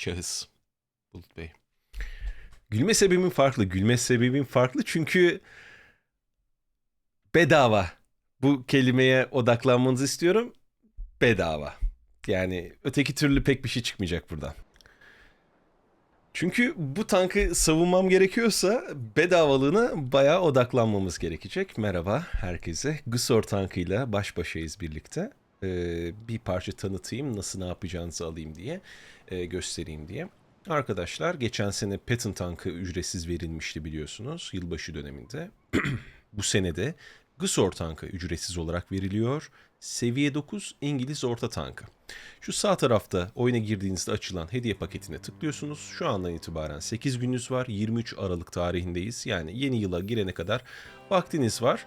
şahıs Bulut Bey. Gülme sebebim farklı. Gülme sebebim farklı çünkü bedava. Bu kelimeye odaklanmanızı istiyorum. Bedava. Yani öteki türlü pek bir şey çıkmayacak buradan. Çünkü bu tankı savunmam gerekiyorsa bedavalığına bayağı odaklanmamız gerekecek. Merhaba herkese. Gusor tankıyla baş başayız birlikte. Ee, bir parça tanıtayım nasıl ne yapacağınızı alayım diye e, göstereyim diye. Arkadaşlar geçen sene Patton tankı ücretsiz verilmişti biliyorsunuz yılbaşı döneminde. bu senede Gusor tankı ücretsiz olarak veriliyor. Seviye 9 İngiliz orta tankı. Şu sağ tarafta oyuna girdiğinizde açılan hediye paketine tıklıyorsunuz. Şu andan itibaren 8 gününüz var. 23 Aralık tarihindeyiz. Yani yeni yıla girene kadar vaktiniz var.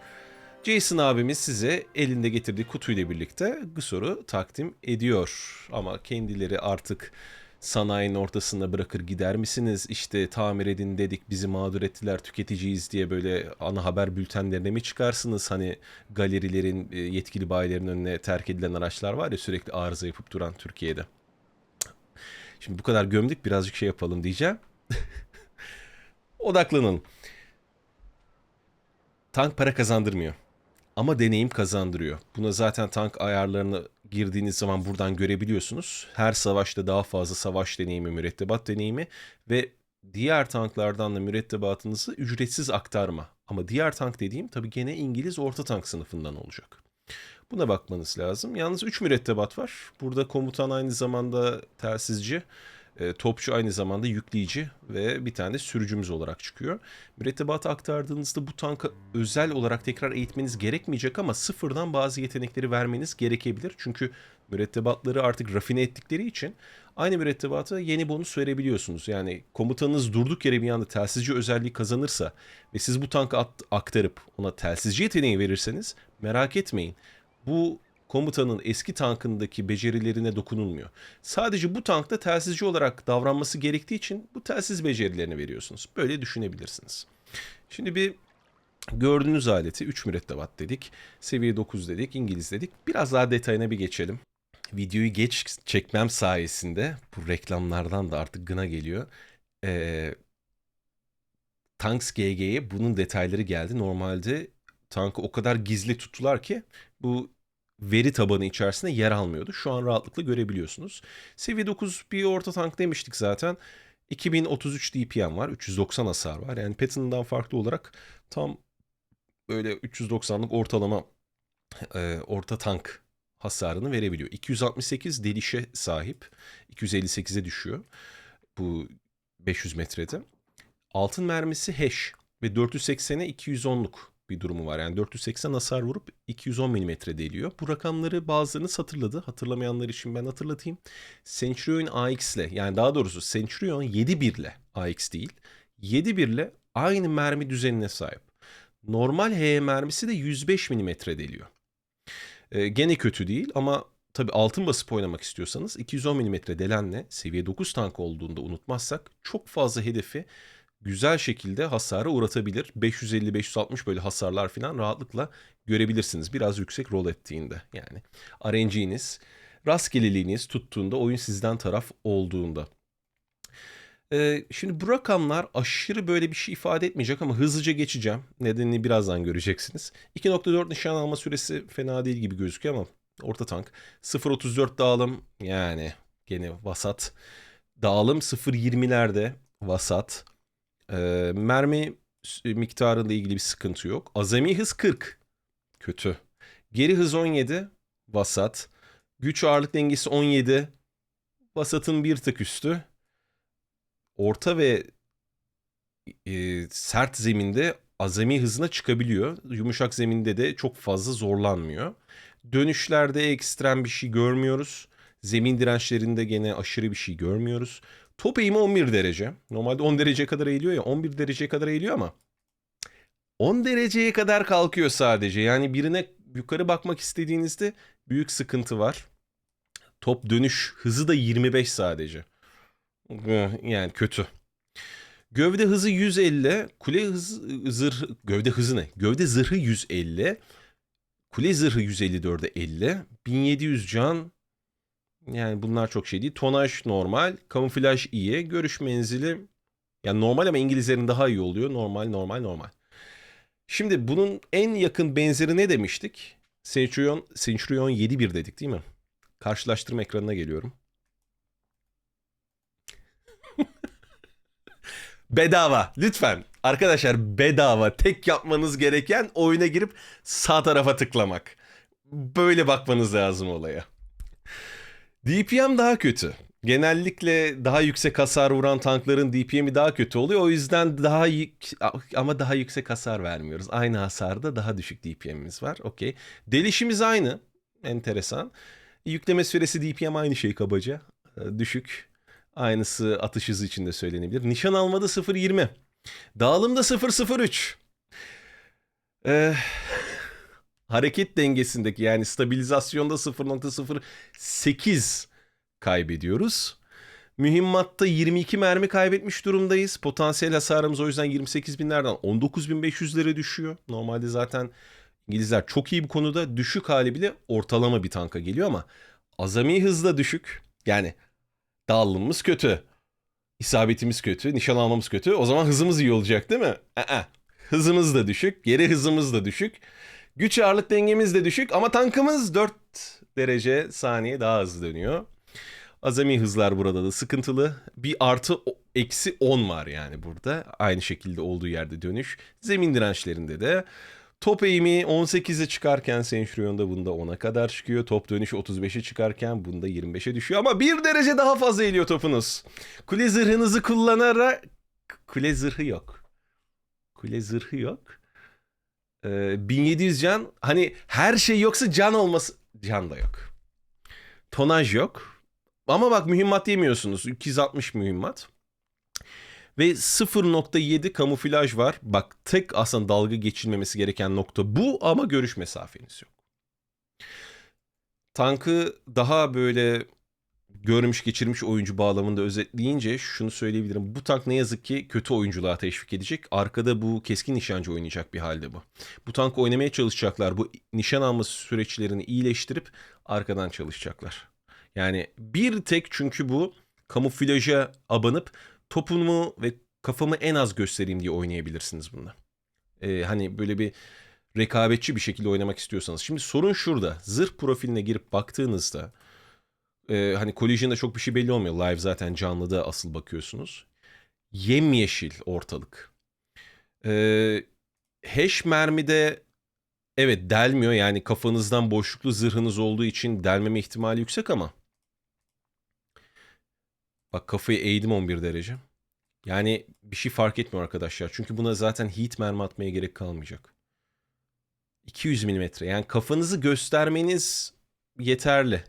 Jason abimiz size elinde getirdiği kutuyla birlikte Gusor'u takdim ediyor. Ama kendileri artık sanayinin ortasında bırakır gider misiniz? İşte tamir edin dedik bizi mağdur ettiler tüketiciyiz diye böyle ana haber bültenlerine mi çıkarsınız? Hani galerilerin e, yetkili bayilerin önüne terk edilen araçlar var ya sürekli arıza yapıp duran Türkiye'de. Şimdi bu kadar gömdük birazcık şey yapalım diyeceğim. Odaklanalım. Tank para kazandırmıyor. Ama deneyim kazandırıyor. Buna zaten tank ayarlarını girdiğiniz zaman buradan görebiliyorsunuz. Her savaşta daha fazla savaş deneyimi, mürettebat deneyimi ve diğer tanklardan da mürettebatınızı ücretsiz aktarma. Ama diğer tank dediğim tabii gene İngiliz orta tank sınıfından olacak. Buna bakmanız lazım. Yalnız 3 mürettebat var. Burada komutan aynı zamanda telsizci. E, topçu aynı zamanda yükleyici ve bir tane de sürücümüz olarak çıkıyor. Mürettebatı aktardığınızda bu tanka özel olarak tekrar eğitmeniz gerekmeyecek ama sıfırdan bazı yetenekleri vermeniz gerekebilir. Çünkü mürettebatları artık rafine ettikleri için aynı mürettebata yeni bonus verebiliyorsunuz. Yani komutanınız durduk yere bir anda telsizci özelliği kazanırsa ve siz bu tankı aktarıp ona telsizci yeteneği verirseniz merak etmeyin. Bu komutanın eski tankındaki becerilerine dokunulmuyor. Sadece bu tankta telsizci olarak davranması gerektiği için bu telsiz becerilerini veriyorsunuz. Böyle düşünebilirsiniz. Şimdi bir gördüğünüz aleti 3 mürettebat dedik. Seviye 9 dedik, İngiliz dedik. Biraz daha detayına bir geçelim. Videoyu geç çekmem sayesinde bu reklamlardan da artık gına geliyor. Ee, Tanks GG'ye bunun detayları geldi. Normalde tankı o kadar gizli tuttular ki bu veri tabanı içerisinde yer almıyordu. Şu an rahatlıkla görebiliyorsunuz. Seviye 9 bir orta tank demiştik zaten. 2033 DPM var. 390 hasar var. Yani Patton'dan farklı olarak tam böyle 390'lık ortalama e, orta tank hasarını verebiliyor. 268 delişe sahip. 258'e düşüyor. Bu 500 metrede. Altın mermisi hash ve 480'e 210'luk bir durumu var. Yani 480 hasar vurup 210 mm deliyor. Bu rakamları bazılarını hatırladı. Hatırlamayanlar için ben hatırlatayım. Centurion AX ile yani daha doğrusu Centurion 7.1 ile AX değil. 7.1 ile aynı mermi düzenine sahip. Normal HE mermisi de 105 mm deliyor. Ee, gene kötü değil ama tabi altın basıp oynamak istiyorsanız 210 mm delenle seviye 9 tank olduğunda unutmazsak çok fazla hedefi güzel şekilde hasara uğratabilir. 550-560 böyle hasarlar falan rahatlıkla görebilirsiniz. Biraz yüksek rol ettiğinde yani. RNG'niz, rastgeleliğiniz tuttuğunda oyun sizden taraf olduğunda. Ee, şimdi bu rakamlar aşırı böyle bir şey ifade etmeyecek ama hızlıca geçeceğim. Nedenini birazdan göreceksiniz. 2.4 nişan alma süresi fena değil gibi gözüküyor ama orta tank. 0.34 dağılım yani gene vasat. Dağılım 0.20'lerde vasat. Ee, mermi miktarıyla ilgili bir sıkıntı yok. Azami hız 40. Kötü. Geri hız 17. Vasat. Güç ağırlık dengesi 17. Vasatın bir tık üstü. Orta ve e, sert zeminde azami hızına çıkabiliyor. Yumuşak zeminde de çok fazla zorlanmıyor. Dönüşlerde ekstrem bir şey görmüyoruz. Zemin dirençlerinde gene aşırı bir şey görmüyoruz. Top eğimi 11 derece. Normalde 10 dereceye kadar eğiliyor ya 11 dereceye kadar eğiliyor ama 10 dereceye kadar kalkıyor sadece. Yani birine yukarı bakmak istediğinizde büyük sıkıntı var. Top dönüş hızı da 25 sadece. Yani kötü. Gövde hızı 150, kule hız zırh gövde hızı ne? Gövde zırhı 150, kule zırhı 154'e 50, 1700 can Yani bunlar çok şey değil. Tonaj normal, kamuflaj iyi, görüş menzili yani normal ama İngilizlerin daha iyi oluyor. Normal, normal, normal. Şimdi bunun en yakın benzeri ne demiştik? Centurion, Centurion 7.1 dedik değil mi? Karşılaştırma ekranına geliyorum. bedava. Lütfen. Arkadaşlar bedava. Tek yapmanız gereken oyuna girip sağ tarafa tıklamak. Böyle bakmanız lazım olaya. DPM daha kötü. Genellikle daha yüksek hasar vuran tankların DPM'i daha kötü oluyor. O yüzden daha ama daha yüksek hasar vermiyoruz. Aynı hasarda daha düşük DPM'imiz var. Okey. Delişimiz aynı. Enteresan. Yükleme süresi DPM aynı şey kabaca. Ee, Düşük. Aynısı atış hızı için de söylenebilir. Nişan almada 0.20. Dağılımda 0.03. Ee, hareket dengesindeki yani stabilizasyonda 0.08 kaybediyoruz. Mühimmatta 22 mermi kaybetmiş durumdayız. Potansiyel hasarımız o yüzden 28 binlerden 19.500'lere düşüyor. Normalde zaten İngilizler çok iyi bu konuda. Düşük hali bile ortalama bir tanka geliyor ama azami hızda düşük. Yani dağılımımız kötü. İsabetimiz kötü. Nişan almamız kötü. O zaman hızımız iyi olacak değil mi? Aa, hızımız da düşük. Geri hızımız da düşük. Güç ağırlık dengemiz de düşük ama tankımız 4 derece saniye daha hızlı dönüyor. Azami hızlar burada da sıkıntılı. Bir artı eksi 10 var yani burada. Aynı şekilde olduğu yerde dönüş. Zemin dirençlerinde de. Top eğimi 18'e çıkarken Centurion'da bunda 10'a kadar çıkıyor. Top dönüşü 35'e çıkarken bunda 25'e düşüyor. Ama bir derece daha fazla eğiliyor topunuz. Kule zırhınızı kullanarak... Kule zırhı yok. Kule zırhı yok. Ee, 1700 can. Hani her şey yoksa can olması... Can da yok. Tonaj yok. Ama bak mühimmat yemiyorsunuz. 260 mühimmat. Ve 0.7 kamuflaj var. Bak tek aslında dalga geçilmemesi gereken nokta bu ama görüş mesafeniz yok. Tankı daha böyle görmüş geçirmiş oyuncu bağlamında özetleyince şunu söyleyebilirim. Bu tank ne yazık ki kötü oyunculuğa teşvik edecek. Arkada bu keskin nişancı oynayacak bir halde bu. Bu tankı oynamaya çalışacaklar. Bu nişan alma süreçlerini iyileştirip arkadan çalışacaklar. Yani bir tek çünkü bu kamuflaja abanıp topumu ve kafamı en az göstereyim diye oynayabilirsiniz bunda. Ee, hani böyle bir rekabetçi bir şekilde oynamak istiyorsanız. Şimdi sorun şurada. Zırh profiline girip baktığınızda e, hani Collision'da çok bir şey belli olmuyor. Live zaten canlıda asıl bakıyorsunuz. Yemyeşil ortalık. Ee, hash mermide evet delmiyor. Yani kafanızdan boşluklu zırhınız olduğu için delmeme ihtimali yüksek ama Bak kafayı eğdim 11 derece. Yani bir şey fark etmiyor arkadaşlar. Çünkü buna zaten heat mermi atmaya gerek kalmayacak. 200 milimetre. Yani kafanızı göstermeniz yeterli.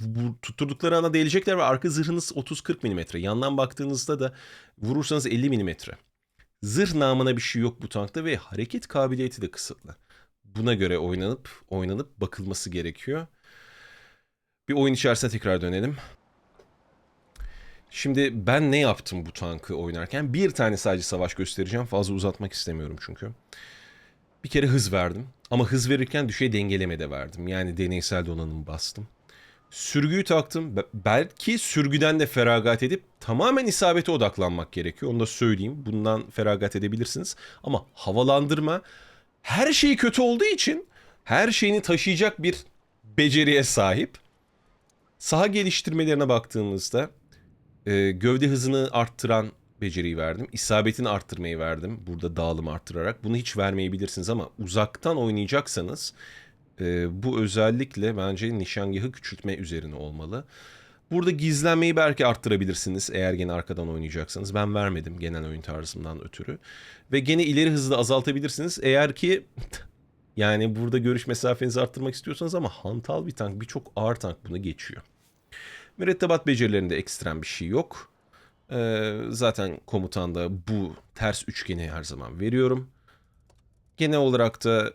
Bu tutturdukları ana değecekler ve arka zırhınız 30-40 milimetre. Yandan baktığınızda da vurursanız 50 milimetre. Zırh namına bir şey yok bu tankta ve hareket kabiliyeti de kısıtlı. Buna göre oynanıp oynanıp bakılması gerekiyor. Bir oyun içerisine tekrar dönelim. Şimdi ben ne yaptım bu tankı oynarken? Bir tane sadece savaş göstereceğim. Fazla uzatmak istemiyorum çünkü. Bir kere hız verdim. Ama hız verirken düşey dengeleme de verdim. Yani deneysel donanım bastım. Sürgüyü taktım. Be- Belki sürgüden de feragat edip tamamen isabete odaklanmak gerekiyor. Onu da söyleyeyim. Bundan feragat edebilirsiniz. Ama havalandırma her şeyi kötü olduğu için her şeyini taşıyacak bir beceriye sahip. Saha geliştirmelerine baktığımızda e, gövde hızını arttıran beceriyi verdim. İsabetini arttırmayı verdim. Burada dağılımı arttırarak. Bunu hiç vermeyebilirsiniz ama uzaktan oynayacaksanız e, bu özellikle bence nişangahı küçültme üzerine olmalı. Burada gizlenmeyi belki arttırabilirsiniz eğer gene arkadan oynayacaksanız. Ben vermedim genel oyun tarzımdan ötürü. Ve gene ileri hızı azaltabilirsiniz. Eğer ki yani burada görüş mesafenizi arttırmak istiyorsanız ama hantal bir tank birçok ağır tank bunu geçiyor. Mürettebat becerilerinde ekstrem bir şey yok. Ee, zaten komutanda bu ters üçgeni her zaman veriyorum. Genel olarak da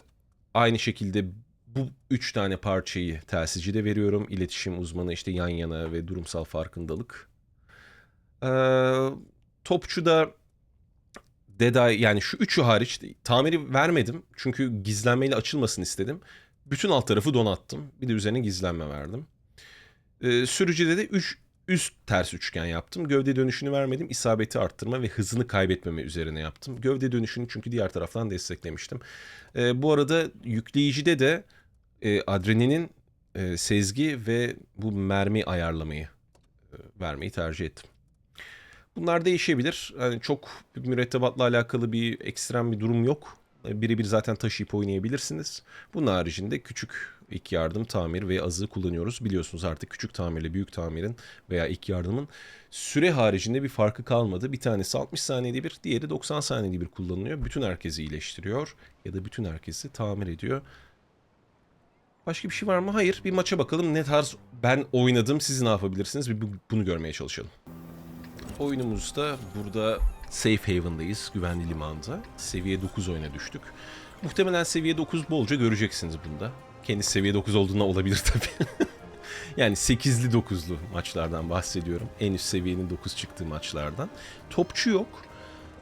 aynı şekilde bu üç tane parçayı telsici de veriyorum. İletişim uzmanı işte yan yana ve durumsal farkındalık. Ee, topçu da Deday yani şu üçü hariç tamiri vermedim. Çünkü gizlenmeyle açılmasını istedim. Bütün alt tarafı donattım. Bir de üzerine gizlenme verdim. Ee, sürücüde de 3 üst ters üçgen yaptım. Gövde dönüşünü vermedim. İsabeti arttırma ve hızını kaybetmeme üzerine yaptım. Gövde dönüşünü çünkü diğer taraftan desteklemiştim. Ee, bu arada yükleyicide de e, adrenalin, e, sezgi ve bu mermi ayarlamayı e, vermeyi tercih ettim. Bunlar değişebilir. Yani çok mürettebatla alakalı bir ekstrem bir durum yok. E, Birebir zaten taşıyıp oynayabilirsiniz. Bunun haricinde küçük ilk yardım, tamir ve azı kullanıyoruz. Biliyorsunuz artık küçük tamirle büyük tamirin veya ilk yardımın süre haricinde bir farkı kalmadı. Bir tanesi 60 saniyede bir, diğeri 90 saniyede bir kullanılıyor. Bütün herkesi iyileştiriyor ya da bütün herkesi tamir ediyor. Başka bir şey var mı? Hayır. Bir maça bakalım. Ne tarz ben oynadım. Siz ne yapabilirsiniz? Bir bu- bunu görmeye çalışalım. Oyunumuzda burada Safe Haven'dayız. Güvenli limanda. Seviye 9 oyuna düştük. Muhtemelen seviye 9 bolca göreceksiniz bunda. Kendi seviye 9 olduğuna olabilir tabii. yani 8'li 9'lu maçlardan bahsediyorum. En üst seviyenin 9 çıktığı maçlardan. Topçu yok.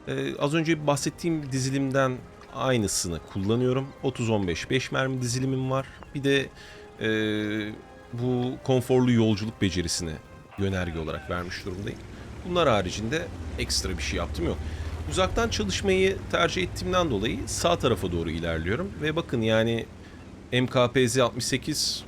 Ee, az önce bahsettiğim dizilimden aynısını kullanıyorum. 30-15 5 mermi dizilimim var. Bir de e, bu konforlu yolculuk becerisini yönerge olarak vermiş durumdayım. Bunlar haricinde ekstra bir şey yaptım yok. Uzaktan çalışmayı tercih ettiğimden dolayı sağ tarafa doğru ilerliyorum. Ve bakın yani MKPZ 68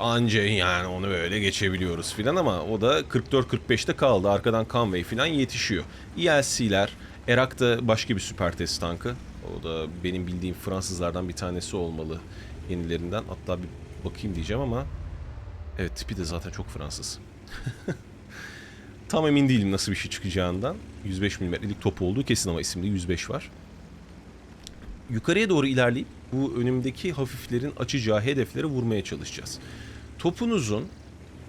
anca yani onu böyle geçebiliyoruz filan ama o da 44-45'te kaldı. Arkadan Conway filan yetişiyor. ELC'ler, Erak da başka bir süper test tankı. O da benim bildiğim Fransızlardan bir tanesi olmalı yenilerinden. Hatta bir bakayım diyeceğim ama evet tipi de zaten çok Fransız. Tam emin değilim nasıl bir şey çıkacağından. 105 milimetrelik top olduğu kesin ama isimde 105 var. Yukarıya doğru ilerleyip bu önümdeki hafiflerin açacağı hedeflere vurmaya çalışacağız. Topunuzun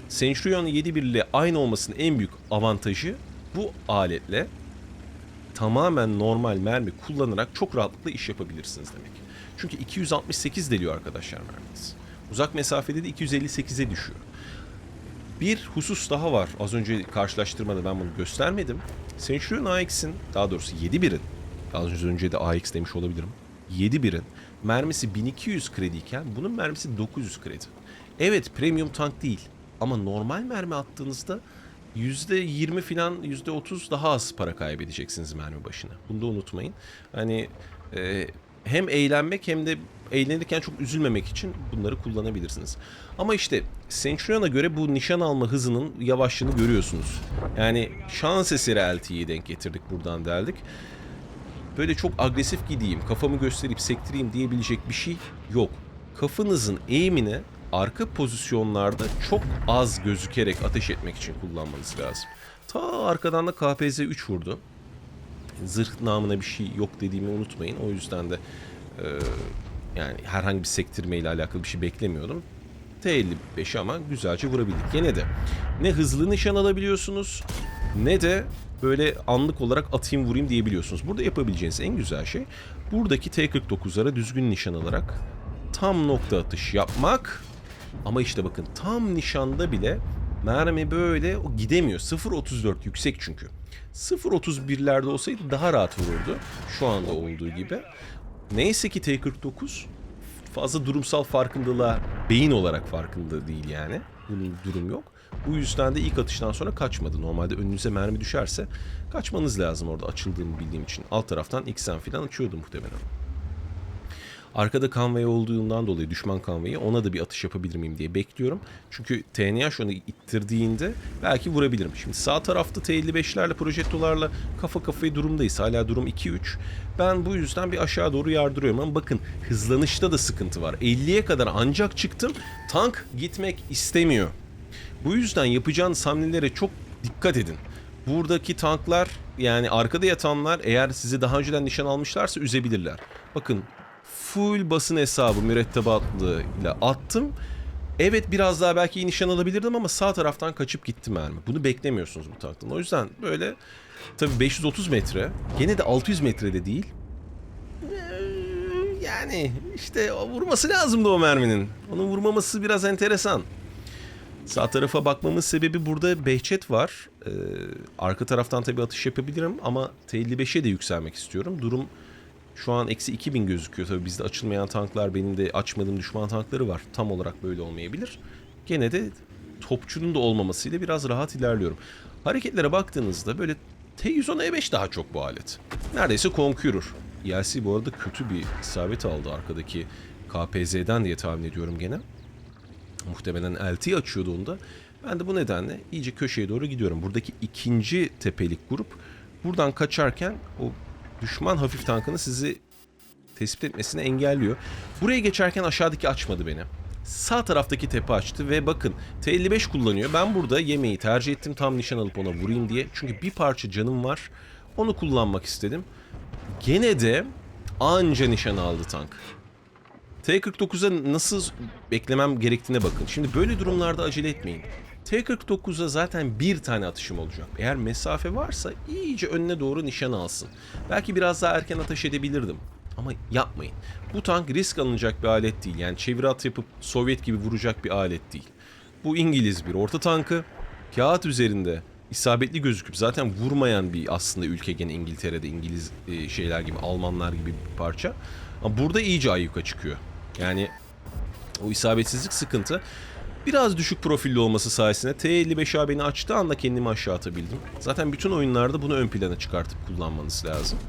Centurion 7.1 ile aynı olmasının en büyük avantajı bu aletle tamamen normal mermi kullanarak çok rahatlıkla iş yapabilirsiniz demek. Çünkü 268 deliyor arkadaşlar merminiz. Uzak mesafede de 258'e düşüyor. Bir husus daha var. Az önce karşılaştırmada ben bunu göstermedim. Centurion AX'in daha doğrusu 7.1'in az önce de AX demiş olabilirim. 7.1'in mermisi 1200 krediyken bunun mermisi 900 kredi. Evet premium tank değil ama normal mermi attığınızda %20 falan %30 daha az para kaybedeceksiniz mermi başına. Bunu da unutmayın. Hani e, hem eğlenmek hem de eğlenirken çok üzülmemek için bunları kullanabilirsiniz. Ama işte Centurion'a göre bu nişan alma hızının yavaşlığını görüyorsunuz. Yani şans eseri LT'yi denk getirdik buradan deldik. Böyle çok agresif gideyim, kafamı gösterip sektireyim diyebilecek bir şey yok. Kafanızın eğimini arka pozisyonlarda çok az gözükerek ateş etmek için kullanmanız lazım. Ta arkadan da KPZ 3 vurdu zırh namına bir şey yok dediğimi unutmayın. O yüzden de e, yani herhangi bir sektirme ile alakalı bir şey beklemiyordum. T55 ama güzelce vurabildik. Gene de ne hızlı nişan alabiliyorsunuz ne de böyle anlık olarak atayım vurayım diyebiliyorsunuz. Burada yapabileceğiniz en güzel şey buradaki T49'lara düzgün nişan alarak tam nokta atış yapmak. Ama işte bakın tam nişanda bile mermi böyle gidemiyor. 0.34 yüksek çünkü. 0.31'lerde olsaydı daha rahat vururdu. Şu anda olduğu gibi. Neyse ki T49 fazla durumsal farkındalığa beyin olarak farkında değil yani. Bunun durum yok. Bu yüzden de ilk atıştan sonra kaçmadı. Normalde önünüze mermi düşerse kaçmanız lazım orada açıldığını bildiğim için. Alt taraftan X'en falan açıyordu muhtemelen. Arkada Conway olduğundan dolayı düşman Conway'i ona da bir atış yapabilir miyim diye bekliyorum. Çünkü TNH onu ittirdiğinde belki vurabilirim. Şimdi sağ tarafta T55'lerle projektolarla kafa kafaya durumdayız. Hala durum 2-3. Ben bu yüzden bir aşağı doğru yardırıyorum ama bakın hızlanışta da sıkıntı var. 50'ye kadar ancak çıktım. Tank gitmek istemiyor. Bu yüzden yapacağınız hamlelere çok dikkat edin. Buradaki tanklar yani arkada yatanlar eğer sizi daha önceden nişan almışlarsa üzebilirler. Bakın full basın hesabı mürettebatlı ile attım. Evet biraz daha belki iyi nişan alabilirdim ama sağ taraftan kaçıp gitti mermi. Bunu beklemiyorsunuz bu tanktan. O yüzden böyle tabii 530 metre gene de 600 metrede değil. Ee, Yani işte vurması lazımdı o merminin. Onun vurmaması biraz enteresan. Sağ tarafa bakmamın sebebi burada Behçet var. Ee, arka taraftan tabii atış yapabilirim ama T55'e de yükselmek istiyorum. Durum şu an eksi 2000 gözüküyor. Tabii bizde açılmayan tanklar benim de açmadığım düşman tankları var. Tam olarak böyle olmayabilir. Gene de topçunun da olmamasıyla biraz rahat ilerliyorum. Hareketlere baktığınızda böyle T110 E5 daha çok bu alet. Neredeyse Conqueror. ELC bu arada kötü bir isabet aldı arkadaki KPZ'den diye tahmin ediyorum gene. Muhtemelen LT açıyordu onda. Ben de bu nedenle iyice köşeye doğru gidiyorum. Buradaki ikinci tepelik grup buradan kaçarken o düşman hafif tankını sizi tespit etmesini engelliyor. Buraya geçerken aşağıdaki açmadı beni. Sağ taraftaki tepe açtı ve bakın T55 kullanıyor. Ben burada yemeği tercih ettim tam nişan alıp ona vurayım diye. Çünkü bir parça canım var. Onu kullanmak istedim. Gene de anca nişan aldı tank. T-49'a nasıl beklemem gerektiğine bakın. Şimdi böyle durumlarda acele etmeyin. T-49'a zaten bir tane atışım olacak. Eğer mesafe varsa iyice önüne doğru nişan alsın. Belki biraz daha erken ateş edebilirdim. Ama yapmayın. Bu tank risk alınacak bir alet değil. Yani çeviri at yapıp Sovyet gibi vuracak bir alet değil. Bu İngiliz bir orta tankı. Kağıt üzerinde isabetli gözüküp zaten vurmayan bir aslında ülke gene İngiltere'de İngiliz e, şeyler gibi Almanlar gibi bir parça. Ama burada iyice ayyuka çıkıyor. Yani o isabetsizlik sıkıntı. Biraz düşük profilli olması sayesinde T55A beni açtığı anda kendimi aşağı atabildim. Zaten bütün oyunlarda bunu ön plana çıkartıp kullanmanız lazım.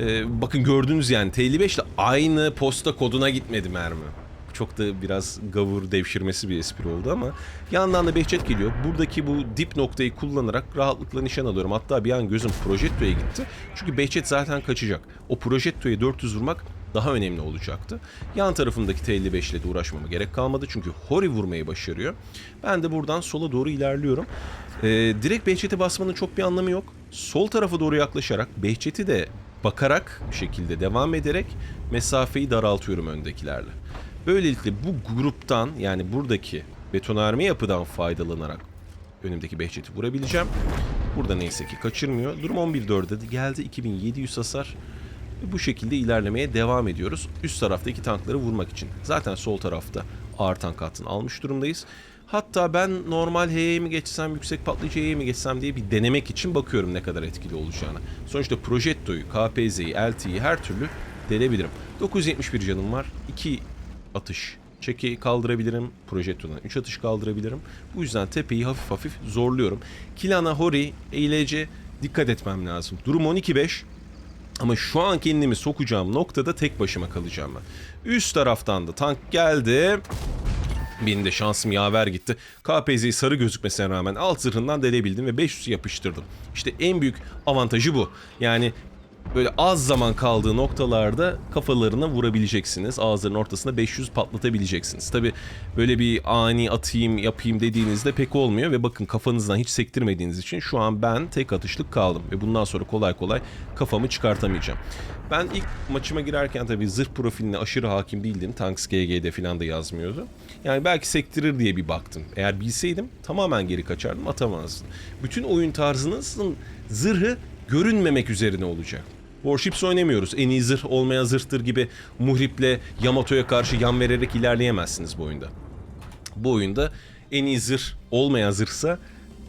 Ee, bakın gördüğünüz yani T55 ile aynı posta koduna gitmedi mermi. Çok da biraz gavur devşirmesi bir espri oldu ama yandan da Behçet geliyor. Buradaki bu dip noktayı kullanarak rahatlıkla nişan alıyorum. Hatta bir an gözüm Projetto'ya gitti. Çünkü Behçet zaten kaçacak. O Projetto'ya 400 vurmak daha önemli olacaktı. Yan tarafımdaki T55 ile de uğraşmama gerek kalmadı. Çünkü Hori vurmayı başarıyor. Ben de buradan sola doğru ilerliyorum. Ee, direkt Behçet'e basmanın çok bir anlamı yok. Sol tarafa doğru yaklaşarak Behçet'i de bakarak bir şekilde devam ederek mesafeyi daraltıyorum öndekilerle. Böylelikle bu gruptan yani buradaki betonarme yapıdan faydalanarak önümdeki Behçet'i vurabileceğim. Burada neyse ki kaçırmıyor. Durum 11-4'e geldi. 2700 hasar. Bu şekilde ilerlemeye devam ediyoruz. Üst taraftaki tankları vurmak için. Zaten sol tarafta ağır tank hattını almış durumdayız. Hatta ben normal H'ye mi geçsem, yüksek patlayıcı H'ye mi geçsem diye bir denemek için bakıyorum ne kadar etkili olacağını. Sonuçta Projetto'yu, KPZ'yi, LT'yi her türlü delebilirim. 971 canım var. 2 atış çeki kaldırabilirim. Projetto'dan 3 atış kaldırabilirim. Bu yüzden tepeyi hafif hafif zorluyorum. Kilana, Hori, eğlece dikkat etmem lazım. Durum 12-5. Ama şu an kendimi sokacağım noktada tek başıma kalacağım ben. Üst taraftan da tank geldi. Benim de şansım yaver gitti. KPZ'yi sarı gözükmesine rağmen alt zırhından delebildim ve 500 yapıştırdım. İşte en büyük avantajı bu. Yani böyle az zaman kaldığı noktalarda kafalarına vurabileceksiniz. Ağızların ortasında 500 patlatabileceksiniz. Tabi böyle bir ani atayım yapayım dediğinizde pek olmuyor ve bakın kafanızdan hiç sektirmediğiniz için şu an ben tek atışlık kaldım ve bundan sonra kolay kolay kafamı çıkartamayacağım. Ben ilk maçıma girerken tabii zırh profiline aşırı hakim değildim. Tanks GG'de falan da yazmıyordu. Yani belki sektirir diye bir baktım. Eğer bilseydim tamamen geri kaçardım atamazdım. Bütün oyun tarzınızın zırhı görünmemek üzerine olacak. Warships oynamıyoruz. En iyi zırh olmayan zırhtır gibi Muhrip'le Yamato'ya karşı yan vererek ilerleyemezsiniz bu oyunda. Bu oyunda en iyi zırh olmayan zırhsa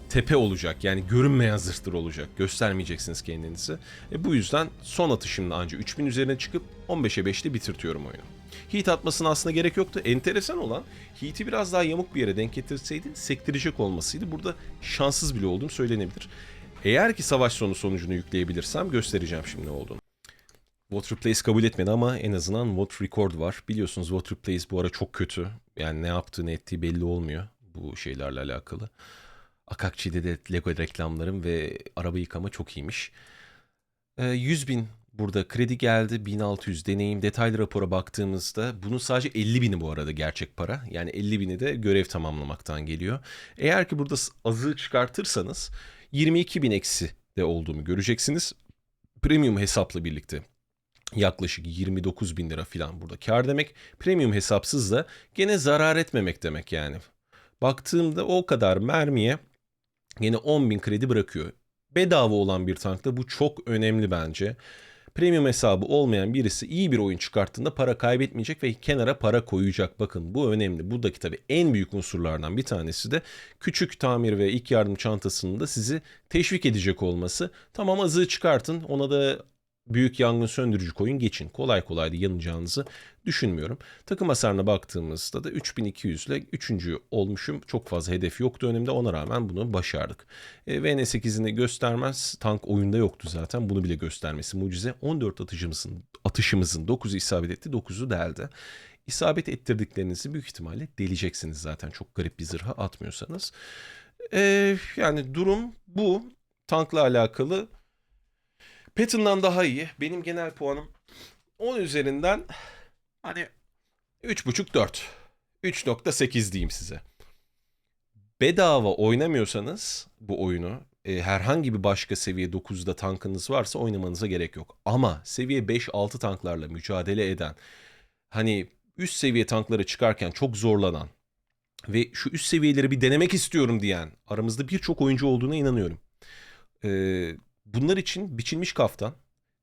tepe olacak. Yani görünmeyen zırhtır olacak. Göstermeyeceksiniz kendinizi. E bu yüzden son atışımla anca 3000 üzerine çıkıp 15'e 5'te bitirtiyorum oyunu. Heat atmasına aslında gerek yoktu. Enteresan olan Heat'i biraz daha yamuk bir yere denk getirseydi sektirecek olmasıydı. Burada şanssız bile olduğum söylenebilir. Eğer ki savaş sonu sonucunu yükleyebilirsem göstereceğim şimdi ne olduğunu. Water Replace kabul etmedi ama en azından Water Record var. Biliyorsunuz Water Replace bu ara çok kötü. Yani ne yaptığı ne ettiği belli olmuyor bu şeylerle alakalı. Akakçi'de de Lego reklamlarım ve araba yıkama çok iyiymiş. Ee, 100 bin burada kredi geldi 1600 deneyim detaylı rapora baktığımızda bunun sadece 50 bini bu arada gerçek para. Yani 50 bini de görev tamamlamaktan geliyor. Eğer ki burada azı çıkartırsanız 22 bin eksi de olduğumu göreceksiniz. Premium hesapla birlikte yaklaşık 29 bin lira falan burada kar demek. Premium hesapsız da gene zarar etmemek demek yani. Baktığımda o kadar mermiye yine 10 bin kredi bırakıyor. Bedava olan bir tankta bu çok önemli bence. Premium hesabı olmayan birisi iyi bir oyun çıkarttığında para kaybetmeyecek ve kenara para koyacak. Bakın bu önemli. Buradaki tabii en büyük unsurlardan bir tanesi de küçük tamir ve ilk yardım çantasının da sizi teşvik edecek olması. Tamam azığı çıkartın ona da büyük yangın söndürücü koyun geçin. Kolay kolay da yanacağınızı düşünmüyorum. Takım hasarına baktığımızda da 3200 ile 3. olmuşum. Çok fazla hedef yoktu önümde. Ona rağmen bunu başardık. E, VN8'ini göstermez. Tank oyunda yoktu zaten. Bunu bile göstermesi mucize. 14 atışımızın, atışımızın 9'u isabet etti. 9'u deldi. İsabet ettirdiklerinizi büyük ihtimalle deleceksiniz zaten. Çok garip bir zırha atmıyorsanız. E, yani durum bu. Tankla alakalı. Patton'dan daha iyi. Benim genel puanım 10 üzerinden hani 3.5-4. 3.8 diyeyim size. Bedava oynamıyorsanız bu oyunu e, herhangi bir başka seviye 9'da tankınız varsa oynamanıza gerek yok. Ama seviye 5-6 tanklarla mücadele eden hani üst seviye tanklara çıkarken çok zorlanan ve şu üst seviyeleri bir denemek istiyorum diyen aramızda birçok oyuncu olduğuna inanıyorum. Ee, bunlar için biçilmiş kaftan.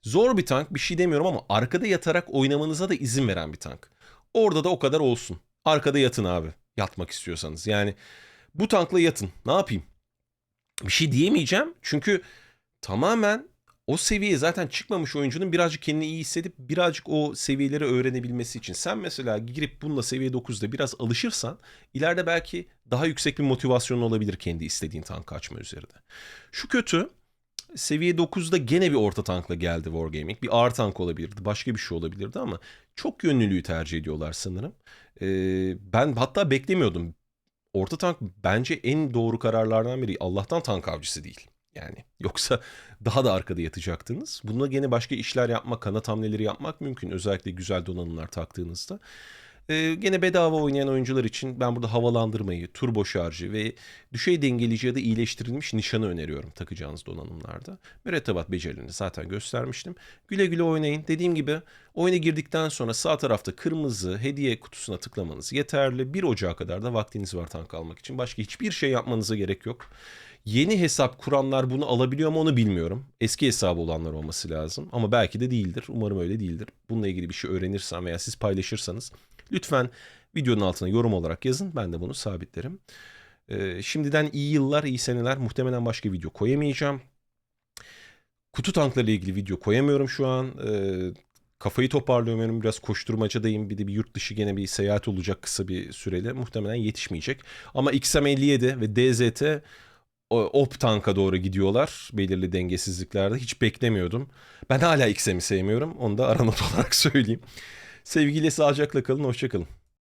Zor bir tank bir şey demiyorum ama arkada yatarak oynamanıza da izin veren bir tank. Orada da o kadar olsun. Arkada yatın abi. Yatmak istiyorsanız. Yani bu tankla yatın. Ne yapayım? Bir şey diyemeyeceğim. Çünkü tamamen o seviyeye zaten çıkmamış oyuncunun birazcık kendini iyi hissedip birazcık o seviyeleri öğrenebilmesi için. Sen mesela girip bununla seviye 9'da biraz alışırsan ileride belki daha yüksek bir motivasyonun olabilir kendi istediğin tankı açma üzerinde. Şu kötü seviye 9'da gene bir orta tankla geldi Wargaming. Bir ağır tank olabilirdi. Başka bir şey olabilirdi ama çok yönlülüğü tercih ediyorlar sanırım. Ee, ben hatta beklemiyordum. Orta tank bence en doğru kararlardan biri. Allah'tan tank avcısı değil. Yani yoksa daha da arkada yatacaktınız. Bununla gene başka işler yapmak, kanat hamleleri yapmak mümkün. Özellikle güzel donanımlar taktığınızda. Ee, gene bedava oynayan oyuncular için ben burada havalandırmayı, turbo şarjı ve düşey dengeleyici ya da iyileştirilmiş nişanı öneriyorum takacağınız donanımlarda. Mürettebat becerilerini zaten göstermiştim. Güle güle oynayın. Dediğim gibi oyuna girdikten sonra sağ tarafta kırmızı hediye kutusuna tıklamanız yeterli. 1 Ocağı kadar da vaktiniz var tank almak için. Başka hiçbir şey yapmanıza gerek yok. Yeni hesap kuranlar bunu alabiliyor mu onu bilmiyorum. Eski hesabı olanlar olması lazım. Ama belki de değildir. Umarım öyle değildir. Bununla ilgili bir şey öğrenirsem veya siz paylaşırsanız lütfen videonun altına yorum olarak yazın. Ben de bunu sabitlerim. Ee, şimdiden iyi yıllar, iyi seneler. Muhtemelen başka video koyamayacağım. Kutu tankları ile ilgili video koyamıyorum şu an. Ee, kafayı toparlıyorum. Biraz koşturmacadayım. Bir de bir yurt dışı gene bir seyahat olacak kısa bir süreli. Muhtemelen yetişmeyecek. Ama XM57 ve DZT op tanka doğru gidiyorlar belirli dengesizliklerde. Hiç beklemiyordum. Ben hala XM'i sevmiyorum. Onu da aranot olarak söyleyeyim. Sevgiyle sağlıcakla kalın. Hoşçakalın.